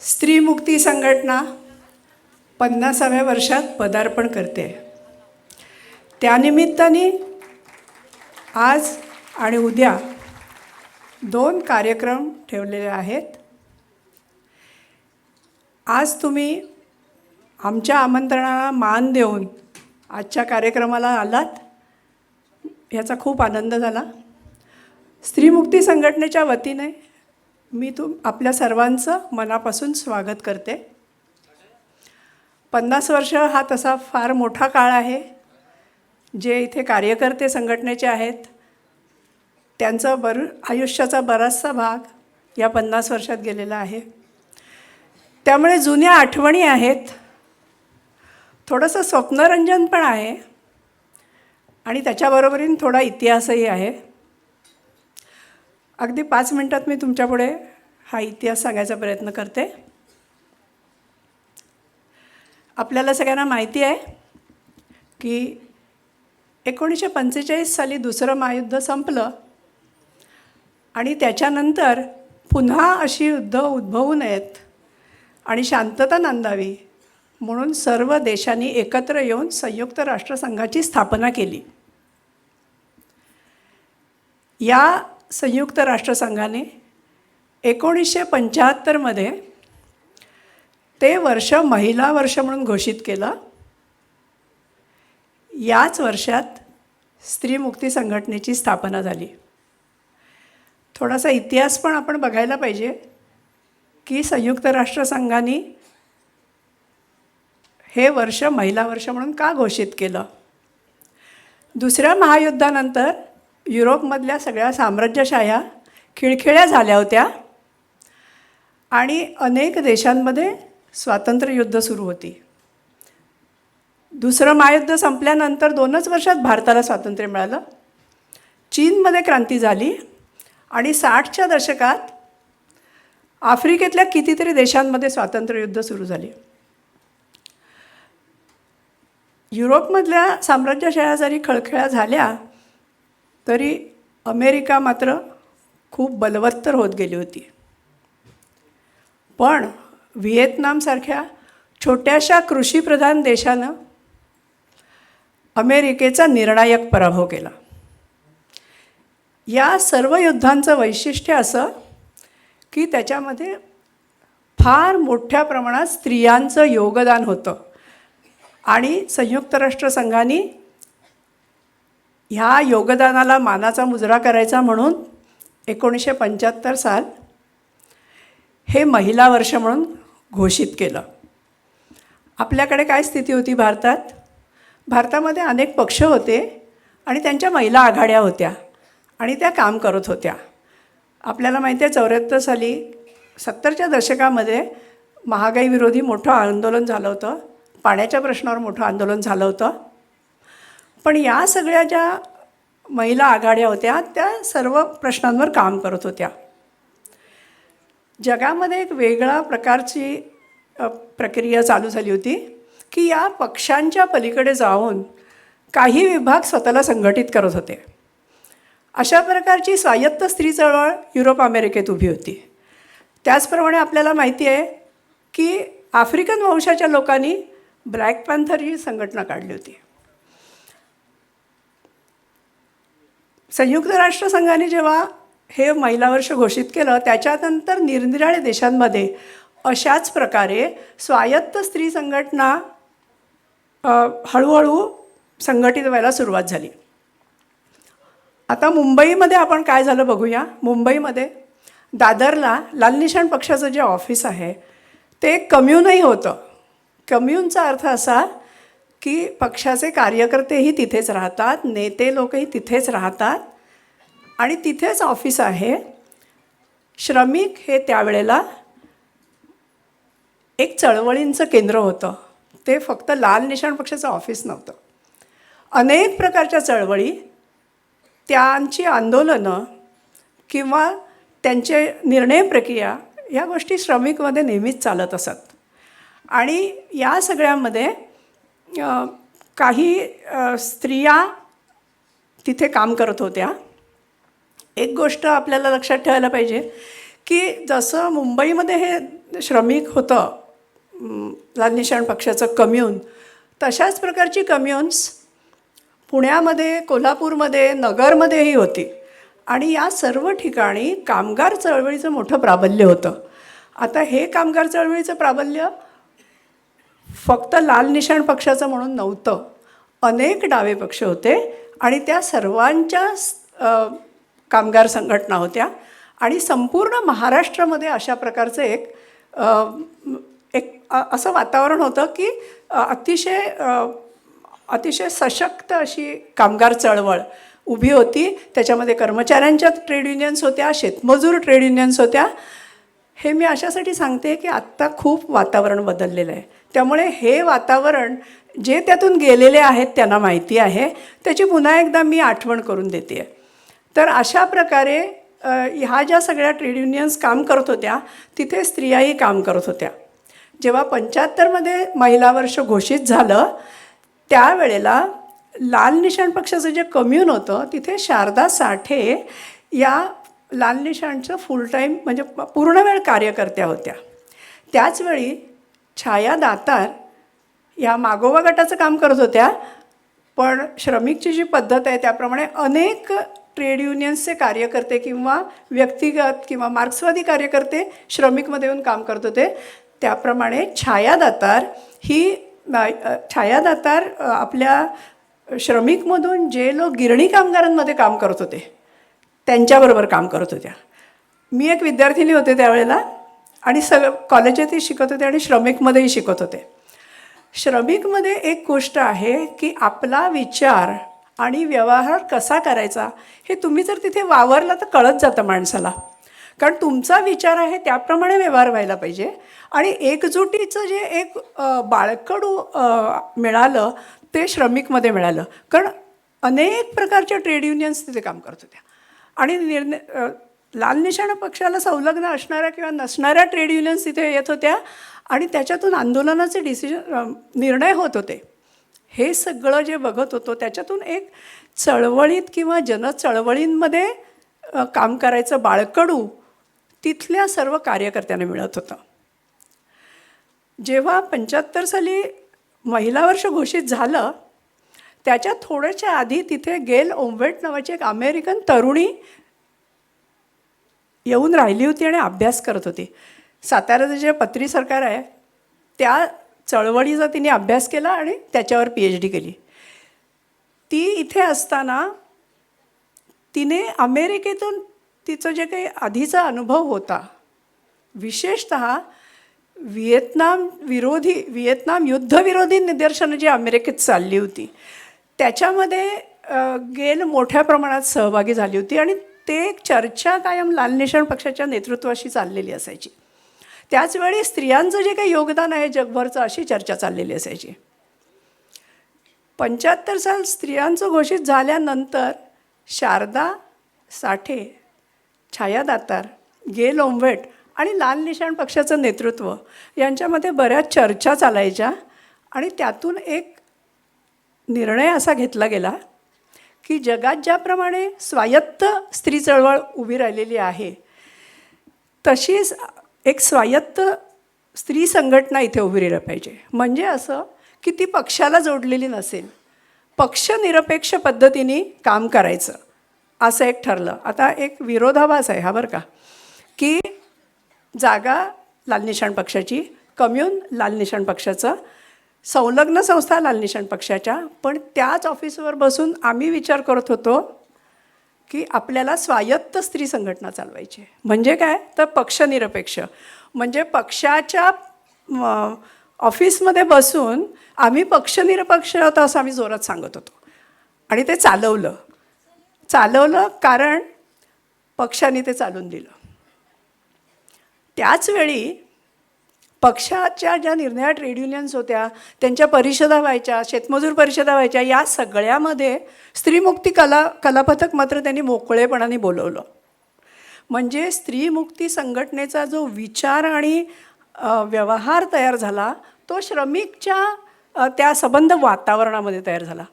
स्त्री मुक्ती संघटना पन्नासाव्या वर्षात पदार्पण करते. त्यानिमित्ताने आज आणि उद्या दोन कार्यक्रम ठेवलेले आहेत. आज तुम्ही आमच्या आमंत्रणाला मान देऊन आजच्या कार्यक्रमाला आलात ह्याचा खूप आनंद झाला. स्त्रीमुक्ती संघटनेच्या वतीने मी तुम आपल्या सर्वांचं मनापासून स्वागत करते. पन्नास वर्ष हा तसा फार मोठा काळ आहे जे इथे कार्यकर्ते संघटनेचे आहेत. त्यांचं बर आयुष्याचा बराचसा भाग या पन्नास वर्षात गेलेला आहे. त्यामुळे जुन्या आठवणी आहेत. थोडंसं स्वप्नरंजन पण आहे आणि त्याच्याबरोबरीने थोडा इतिहासही आहे. अगदी पाच मिनटात मी तुमच्यापुढे हा इतिहास सांगायचा प्रयत्न करते. आपल्याला सगळ्यांना माहिती आहे की एकोणीसशे पंचेचाळीस साली दुसरं महायुद्ध संपलं आणि त्याच्यानंतर पुन्हा अशी युद्ध उद्भवू नयेत आणि शांतता नांदावी म्हणून सर्व देशांनी एकत्र येऊन संयुक्त राष्ट्रसंघाची स्थापना केली. या संयुक्त राष्ट्रसंघाने एकोणीसशे पंच्याहत्तरमध्ये ते वर्ष महिला वर्ष म्हणून घोषित केलं. याच वर्षात स्त्री मुक्ती संघटनेची स्थापना झाली. थोडासा इतिहास पण आपण बघायला पाहिजे की संयुक्त राष्ट्रसंघाने हे वर्ष महिला वर्ष म्हणून का घोषित केलं? दुसऱ्या महायुद्धानंतर युरोपमधल्या सगळ्या साम्राज्यशाह्या खिळखिळ्या झाल्या होत्या आणि अनेक देशांमध्ये स्वातंत्र्ययुद्ध सुरू होती. दुसरं महायुद्ध संपल्यानंतर दोनच वर्षात भारताला स्वातंत्र्य मिळालं. चीनमध्ये क्रांती झाली आणि साठच्या दशकात आफ्रिकेतल्या कितीतरी देशांमध्ये स्वातंत्र्ययुद्ध सुरू झाली. युरोपमधल्या साम्राज्यशाह्या जरी खळखळ्या झाल्या तरी अमेरिका मात्र खूप बलवत्तर होत गेली होती. पण व्हिएतनामसारख्या छोट्याशा कृषीप्रधान देशानं अमेरिकेचा निर्णायक पराभव केला. या सर्व युद्धांचं वैशिष्ट्य असं की त्याच्यामध्ये फार मोठ्या प्रमाणात स्त्रियांचं योगदान होतं आणि संयुक्त राष्ट्रसंघाने ह्या योगदानाला मानाचा मुजरा करायचा म्हणून एकोणीसशे पंच्याहत्तर साल हे महिला वर्ष म्हणून घोषित केलं. आपल्याकडे काय स्थिती होती भारतात? भारतामध्ये अनेक पक्ष होते आणि त्यांच्या महिला आघाड्या होत्या आणि त्या काम करत होत्या. आपल्याला माहिती आहे चौऱ्याहत्तर साली सत्तरच्या दशकामध्ये महागाई विरोधी मोठं आंदोलन झालं होतं. पाण्याच्या प्रश्नावर मोठं आंदोलन झालं होतं. पण या सगळ्या ज्या महिला आघाड्या होत्या त्या सर्व प्रश्नांवर काम करत होत्या. जगामध्ये एक वेगळा प्रकारची प्रक्रिया चालू झाली होती की या पक्षांच्या पलीकडे जाऊन काही विभाग स्वतःला संघटित करत होते. अशा प्रकारची स्वायत्त स्त्री चळवळ युरोप अमेरिकेत उभी होती. त्याचप्रमाणे आपल्याला माहिती आहे की आफ्रिकन वंशाच्या लोकांनी ब्लॅक पॅन्थर ही संघटना काढली होती. संयुक्त राष्ट्रसंघाने जेव्हा हे महिला वर्ष घोषित केलं त्याच्यानंतर निरनिराळ्या देशांमध्ये अशाच प्रकारे स्वायत्त स्त्री संघटना हळूहळू संघटित व्हायला सुरुवात झाली. आता मुंबईमध्ये आपण काय झालं बघूया. मुंबईमध्ये दादरला लाल निशाण पक्षाचं जे ऑफिस आहे ते कम्युनही होतं. कम्युनचा अर्थ असा की पक्षाचे कार्यकर्तेही तिथेच राहतात नेते लोकही तिथेच राहतात आणि तिथेच ऑफिस आहे. श्रमिक हे त्यावेळेला एक चळवळींचं केंद्र होतं. ते फक्त लाल निशाण पक्षाचं ऑफिस नव्हतं. अनेक प्रकारच्या चळवळी त्यांची आंदोलनं किंवा त्यांचे निर्णय प्रक्रिया या गोष्टी श्रमिकमध्ये नेहमीच चालत असत. आणि या सगळ्यामध्ये काही स्त्रिया तिथे काम करत होत्या. एक गोष्ट आपल्याला लक्षात ठेवायला पाहिजे की जसं मुंबईमध्ये हे श्रमिक होतं लाल निशाण पक्षाचं कम्युन तशाच प्रकारची कम्युन्स पुण्यामध्ये कोल्हापूरमध्ये नगरमध्येही होती. आणि या सर्व ठिकाणी कामगार चळवळीचं मोठं प्राबल्य होतं. आता हे कामगार चळवळीचं प्राबल्य फक्त लाल निशाण पक्षाचं म्हणून नव्हतं. अनेक डावे पक्ष होते आणि त्या सर्वांच्या कामगार संघटना होत्या. आणि संपूर्ण महाराष्ट्रामध्ये अशा प्रकारचं एक एक असं वातावरण होतं की अतिशय अतिशय सशक्त अशी कामगार चळवळ उभी होती. त्याच्यामध्ये कर्मचाऱ्यांच्या ट्रेड युनियन्स होत्या शेतमजूर ट्रेड युनियन्स होत्या. हे मी अशासाठी सांगते की आत्ता खूप वातावरण बदललेलं आहे. त्यामुळे हे वातावरण जे त्यातून गेलेले आहेत त्यांना माहिती आहे. त्याची पुन्हा एकदा मी आठवण करून देते तर अशा प्रकारे ह्या ज्या सगळ्या ट्रेड युनियन्स काम करत होत्या तिथे स्त्रियाही काम करत होत्या. जेव्हा पंच्याहत्तरमध्ये महिला वर्ष घोषित झालं त्यावेळेला लाल निशाण पक्षाचं जे कम्युन होतं तिथे शारदा साठे या लाल निशाणचं फुल टाईम म्हणजे पूर्ण वेळ कार्यकर्त्या होत्या. त्याचवेळी छाया दातार या मागोवा गटाचं काम करत होत्या. पण श्रमिकची जी पद्धत आहे त्याप्रमाणे अनेक ट्रेड युनियन्सचे कार्यकर्ते किंवा व्यक्तिगत किंवा मार्क्सवादी कार्यकर्ते श्रमिकमध्ये येऊन काम करत होते. त्याप्रमाणे छाया दातार ही अ, छाया दातार आपल्या श्रमिकमधून जे लोक गिरणी कामगारांमध्ये काम करत होते त्यांच्याबरोबर काम करत होत्या. मी एक विद्यार्थिनी होते त्यावेळेला. आणि सग कॉलेजातही शिकत होते आणि श्रमिकमध्येही शिकत होते. श्रमिकमध्ये एक गोष्ट आहे की आपला विचार आणि व्यवहार कसा करायचा हे तुम्ही जर तिथे वावरला तर कळत जातं माणसाला. कारण तुमचा विचार आहे त्याप्रमाणे व्यवहार व्हायला पाहिजे. आणि एकजुटीचं जे एक बाळकडू मिळालं ते श्रमिकमध्ये मिळालं. कारण अनेक प्रकारच्या ट्रेड युनियन्स तिथे काम करत होत्या. आणि निर्णय लाल निशाणा पक्षाला संलग्न असणाऱ्या किंवा नसणाऱ्या ट्रेड युनियन्स तिथे येत होत्या आणि त्याच्यातून आंदोलनाचे डिसिजन निर्णय होत होते. हे सगळं जे बघत होतो त्याच्यातून एक चळवळीत किंवा जनचळवळींमध्ये काम करायचं बाळकडू तिथल्या सर्व कार्यकर्त्यांना मिळत होतं. जेव्हा पंच्याहत्तर साली महिला वर्ष घोषित झालं त्याच्या थोड्याच्या आधी तिथे गेल ओम्बेट नावाची एक अमेरिकन तरुणी येऊन राहिली होती आणि अभ्यास करत होती. साताऱ्याचं जे पत्री सरकार आहे त्या चळवळीचा तिने अभ्यास केला आणि त्याच्यावर पी एच डी केली. ती इथे असताना तिने अमेरिकेतून तिचं जे काही आधीचा अनुभव होता विशेषत व्हिएतनाम विरोधी व्हिएतनाम युद्धविरोधी निदर्शनं जी अमेरिकेत चालली होती त्याच्यामध्ये गेल मोठ्या प्रमाणात सहभागी झाली होती आणि ते एक चर्चा कायम लाल निशाण पक्षाच्या नेतृत्वाशी चाललेली असायची. त्याचवेळी स्त्रियांचं जे काही योगदान आहे जगभरचं अशी चर्चा चाललेली असायची. पंच्याहत्तर साल स्त्रियांचं घोषित झाल्यानंतर शारदा साठे छाया दातार गेल ओंवेट आणि लाल निशाण पक्षाचं नेतृत्व यांच्यामध्ये बऱ्याच चर्चा चालायच्या आणि त्यातून एक निर्णय असा घेतला गेला की जगात ज्याप्रमाणे स्वायत्त स्त्री चळवळ उभी राहिलेली आहे तशीच एक स्वायत्त स्त्री संघटना इथे उभी राहिलं पाहिजे. म्हणजे असं की ती पक्षाला जोडलेली नसेल. पक्षनिरपेक्ष पद्धतीने काम करायचं. असं एक ठरलं. आता एक विरोधाभास आहे हा बरं का. की जागा लाल निशाण पक्षाची कम्युन लाल निशाण पक्षाचं संलग्न संस्था लालनिशाण पक्षाच्या पण त्याच ऑफिसवर बसून आम्ही विचार करत होतो की आपल्याला स्वायत्त स्त्री संघटना चालवायची आहे. म्हणजे काय? तर पक्षनिरपेक्ष. म्हणजे पक्षाच्या ऑफिसमध्ये बसून आम्ही पक्षनिरपेक्ष होतो असं आम्ही जोरात सांगत होतो. आणि ते चालवलं. चालवलं कारण पक्षाने ते चालून दिलं. त्याचवेळी पक्षाच्या ज्या निर्णया ट्रेड युनियन्स होत्या त्यांच्या परिषदा व्हायच्या शेतमजूर परिषदा व्हायच्या या सगळ्यामध्ये स्त्रीमुक्ती कला कलापथक मात्र त्यांनी मोकळेपणाने बोलवलं. म्हणजे स्त्रीमुक्ती संघटनेचा जो विचार आणि व्यवहार तयार झाला तो श्रमिकच्या त्या संबंध वातावरणामध्ये तयार झाला.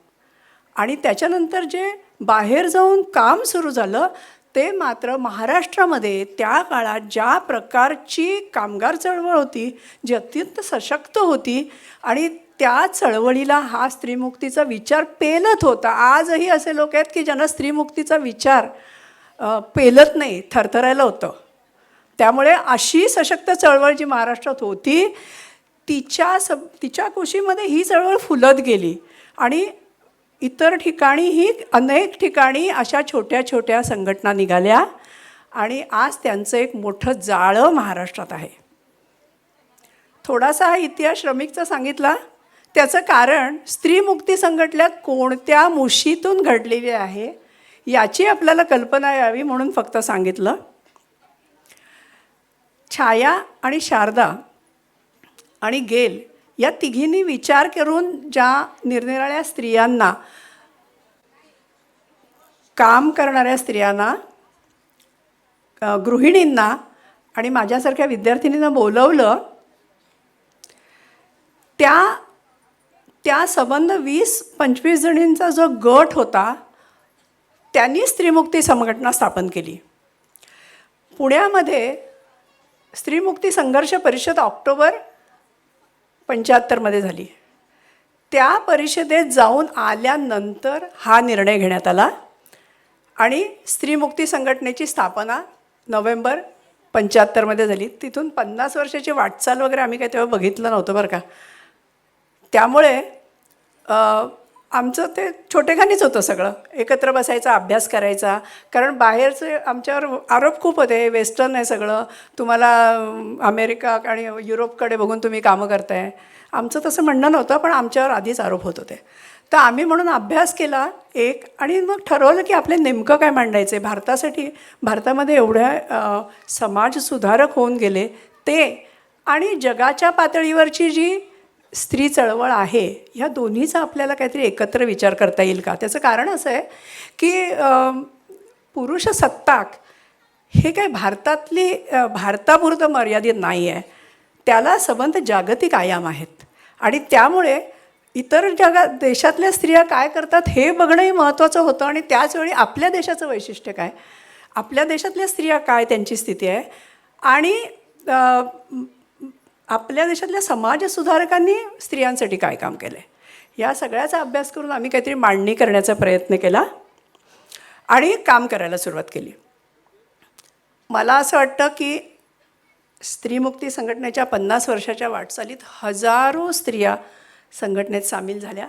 आणि त्याच्यानंतर जे बाहेर जाऊन काम सुरू झालं ते मात्र महाराष्ट्रामध्ये त्या काळात ज्या प्रकारची कामगार चळवळ होती जी अत्यंत सशक्त होती आणि त्या चळवळीला हा स्त्रीमुक्तीचा विचार पेलत होता. आजही असे लोक आहेत की ज्यांना स्त्रीमुक्तीचा विचार पेलत नाही थरथरायला होतं. त्यामुळे अशी सशक्त चळवळ जी महाराष्ट्रात होती तिच्या सब तिच्या कुशीमध्ये ही चळवळ फुलत गेली आणि इतर ठिकाणीही अनेक ठिकाणी अशा छोट्या छोट्या संघटना निघाल्या आणि आज त्यांचं एक मोठं जाळं महाराष्ट्रात आहे. थोडासा हा इतिहास श्रमिकचा सांगितला. त्याचं कारण स्त्रीमुक्ती संघटना कोणत्या मुशीतून घडलेली आहे याची आपल्याला कल्पना यावी म्हणून फक्त सांगितलं. छाया आणि शारदा आणि गेल या तिघींनी विचार करून ज्या निरनिराळ्या स्त्रियांना काम करणाऱ्या स्त्रियांना गृहिणींना आणि माझ्यासारख्या विद्यार्थिनींना बोलवलं त्या त्या संबंध वीस पंचवीस जणींचा जो गट होता त्यांनी स्त्रीमुक्ती संघटना स्थापन केली. पुण्यामध्ये स्त्रीमुक्ती संघर्ष परिषद ऑक्टोबर पंच्याहत्तरमध्ये झाली. त्या परिषदेत जाऊन आल्यानंतर हा निर्णय घेण्यात आला आणि स्त्रीमुक्ती संघटनेची स्थापना नोव्हेंबर पंच्याहत्तरमध्ये झाली. तिथून पन्नास वर्षाची वाटचाल वगैरे आम्ही काही तेव्हा बघितलं नव्हतं बरं का. त्यामुळे आमचं ते छोटेखानीच होतं सगळं. एकत्र बसायचा अभ्यास करायचा. कारण बाहेरचे आमच्यावर आरोप खूप होते वेस्टर्न आहे सगळं. तुम्हाला अमेरिका आणि युरोपकडे बघून तुम्ही कामं करताय. आमचं तसं म्हणणं नव्हतं पण आमच्यावर आधीच आरोप होत होते. तर आम्ही म्हणून अभ्यास केला एक आणि मग ठरवलं की आपले नेमकं काय मांडायचं. आहे भारतासाठी भारतामध्ये एवढ्या समाज समाजसुधारक होऊन गेले ते आणि जगाच्या पातळीवरची जी स्त्री चळवळ आहे ह्या दोन्हीचा आपल्याला काहीतरी एकत्र विचार करता येईल का? त्याचं कारण असं आहे की पुरुष सत्ताक हे काय भारतातली भारतापुरतं मर्यादित नाही आहे. त्याला संबंध जागतिक आयाम आहेत. आणि त्यामुळे इतर जगात देशातल्या स्त्रिया काय करतात हे बघणंही महत्त्वाचं होतं आणि त्याचवेळी आपल्या देशाचं वैशिष्ट्य काय? आपल्या देशातल्या स्त्रिया काय त्यांची स्थिती आहे? आणि आपल्या देशातल्या समाजसुधारकांनी स्त्रियांसाठी काय काम केलं आहे या सगळ्याचा अभ्यास करून आम्ही काहीतरी मांडणी करण्याचा प्रयत्न केला आणि काम करायला सुरुवात केली. मला असं वाटतं की स्त्रीमुक्ती संघटनेच्या पन्नास वर्षाच्या वाटचालीत हजारो स्त्रिया संघटनेत सामील झाल्या.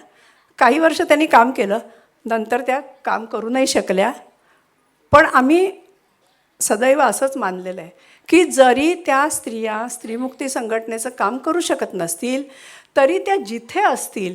काही वर्ष त्यांनी काम केलं नंतर त्या काम करू नाही शकल्या. पण आम्ही सदैव असंच मानलेलं आहे. की जरी त्या स्त्रिया स्त्रीमुक्ती संघटनेचं काम करू शकत नसतील तरी त्या जिथे असतील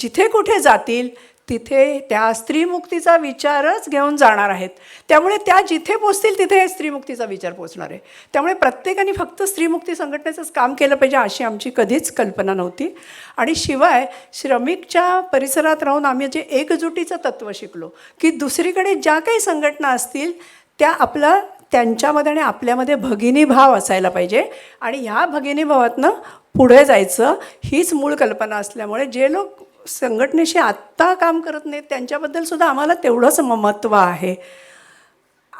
जिथे कुठे जातील तिथे त्या स्त्रीमुक्तीचा विचारच घेऊन जाणार आहेत. त्यामुळे त्या जिथे पोचतील तिथे स्त्रीमुक्तीचा विचार पोचणार आहे. त्यामुळे प्रत्येकाने फक्त स्त्रीमुक्ती संघटनेचंच काम केलं पाहिजे अशी आमची कधीच कल्पना नव्हती. आणि शिवाय श्रमिकच्या परिसरात राहून आम्ही जे एकजुटीचं तत्त्व शिकलो की दुसरीकडे ज्या काही संघटना असतील त्या आपला त्यांच्यामध्ये आणि आपल्यामध्ये भगिनी भाव असायला पाहिजे. आणि ह्या भगिनी भावातनं पुढे जायचं हीच मूळ कल्पना असल्यामुळे जे लोक संघटनेशी आत्ता काम करत नाहीत त्यांच्याबद्दलसुद्धा आम्हाला तेवढंच महत्त्व आहे.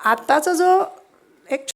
आत्ताचा जो एक